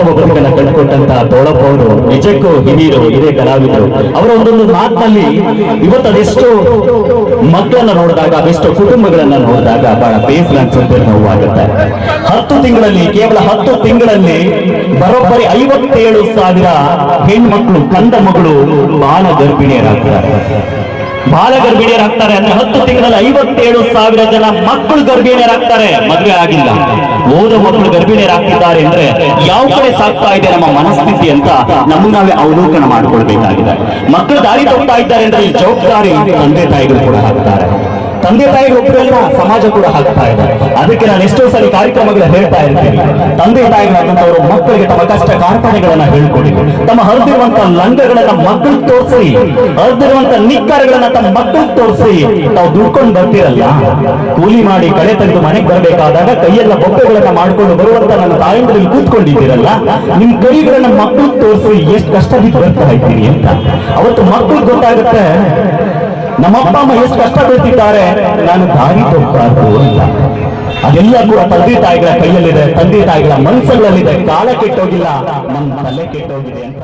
ಕಂಡುಕೊಂಡಂತಹ ತೋಳಪ್ಪ ಅವರು ನಿಜಕ್ಕೂ ಹಿರಿಯರು ಹಿರಿಯ ಕಲಾವಿದರು, ಅವರ ಒಂದೊಂದು ಮಾತಿನಲ್ಲಿ ಇವತ್ತು ಅದೆಷ್ಟು ಮಕ್ಕಳನ್ನ ನೋಡಿದಾಗ, ಅದೆಷ್ಟು ಕುಟುಂಬಗಳನ್ನ ನೋಡಿದಾಗ ಬಹಳ ಬೇಸರ ಅನ್ಸುತ್ತೆ ನೋವಾಗುತ್ತೆ ಹತ್ತು ತಿಂಗಳಲ್ಲಿ, ಕೇವಲ ಹತ್ತು ತಿಂಗಳಲ್ಲಿ ಬರೋಬ್ಬರಿ ಐವತ್ತೇಳು ಸಾವಿರ ಹೆಣ್ಮಕ್ಳು ಕಂದ ಮಗಳು, ಬಾಲ ಗರ್ಭಿಣಿಯರಾಗ್ತಾರೆ. ಬಾಲ ಗರ್ಭಿಣಿಯರಾಗ್ತಾರೆ ಅಂದ್ರೆ ಹತ್ತು ತಿಂಗಳಲ್ಲಿ ಐವತ್ತೇಳು ಸಾವಿರ ಜನ ಮಕ್ಕಳು ಗರ್ಭಿಣಿಯರಾಗ್ತಾರೆ ಮದುವೆ ಆಗಿಲ್ಲ. ಓದ ಮಕ್ಕಳು ಗರ್ಭಿಣಿಯರಾಗ್ತಿದ್ದಾರೆ ಅಂದ್ರೆ ಯಾವ ಕಡೆ ಸಾಕ್ತಾ ಇದೆ ನಮ್ಮ ಮನಸ್ಥಿತಿ ಅಂತ ನಮಗೆ ನಾವೇ ಅವಲೋಕನ ಮಾಡಿಕೊಳ್ಬೇಕಾಗಿದೆ. ಮಕ್ಕಳು ದಾರಿ ತೋಗ್ತಾ ಇದ್ದಾರೆ ಅಂದ್ರೆ ಈ ಜವಾಬ್ದಾರಿ ತಂದೆ ತಾಯಿಗಳು ಕೂಡ ಹಾಕ್ತಾರೆ ತಂದೆ ತಾಯಿ ಒಬ್ಬರೆಲ್ಲ ಸಮಾಜ ಕೂಡ ಹಾಕ್ತಾ ಇದೆ. ಅದಕ್ಕೆ ನಾನು ಎಷ್ಟೋ ಸಾರಿ ಕಾರ್ಯಕ್ರಮಗಳ ಹೇಳ್ತಾ ಇರ್ತೀನಿ. ತಂದೆ ತಾಯಿಗಳಾದಂತವರು ಮಕ್ಕಳಿಗೆ ತಮ್ಮ ಕಷ್ಟ ಕಾರ್ಪಣೆಗಳನ್ನ ಹೇಳ್ಕೊಡಿ. ತಮ್ಮ ಹರಿದಿರುವಂತ ಲಂಗಗಳನ್ನ ಮಕ್ಕಳು ತೋರಿಸಿ. ಹರಿದಿರುವಂತ ನಿಕ್ಕರಗಳನ್ನ ತಮ್ಮ ಮಕ್ಕಳು ತೋರಿಸಿ. ತಾವು ದುಡ್ಕೊಂಡು ಬರ್ತಿರಲ್ಲ? ಕೂಲಿ ಮಾಡಿ ಕಳೆ ತೆಗೆದು ಮನೆಗೆ ಬರಬೇಕಾದಾಗ ಕೈಯೆಲ್ಲ ಬೊಬ್ಬೆಗಳನ್ನ ಮಾಡ್ಕೊಂಡು ಬರುವಂತ ನನ್ನ ತಾಯಂದ್ರಲ್ಲಿ ಕೂತ್ಕೊಂಡಿದ್ದೀರಲ್ಲ? ನಿಮ್ ಕೈಗಳನ್ನ ಮಕ್ಕಳು ತೋರಿಸಿ ಎಷ್ಟು ಕಷ್ಟ ಬಿದ್ದು ಬರ್ತಾ ಇದ್ದೀನಿ ಅಂತ. ಅವತ್ತು ಮಕ್ಕಳು ಗೊತ್ತಾಗುತ್ತೆ. ನಮ್ಮ ಅಪ್ಪ ಅಮ್ಮ ಎಷ್ಟು ಕಷ್ಟ ನಾನು ದಾರಿ ತೋರ್ಬಾರ್ದು ಅಂತ. ಅದೆಲ್ಲ ಕೂಡ ತಂದೆ ತಾಯಿಗಳ ಕೈಯಲ್ಲಿದೆ, ತಂದೆ ತಾಯಿಗಳ ಮನಸ್ಸುಗಳಲ್ಲಿದೆ. ಕಾಲ ಕೆಟ್ಟೋಗಿಲ್ಲ ನಮ್ಮ ತಲೆ ಕೆಟ್ಟೋಗಿದೆ ಅಂತ.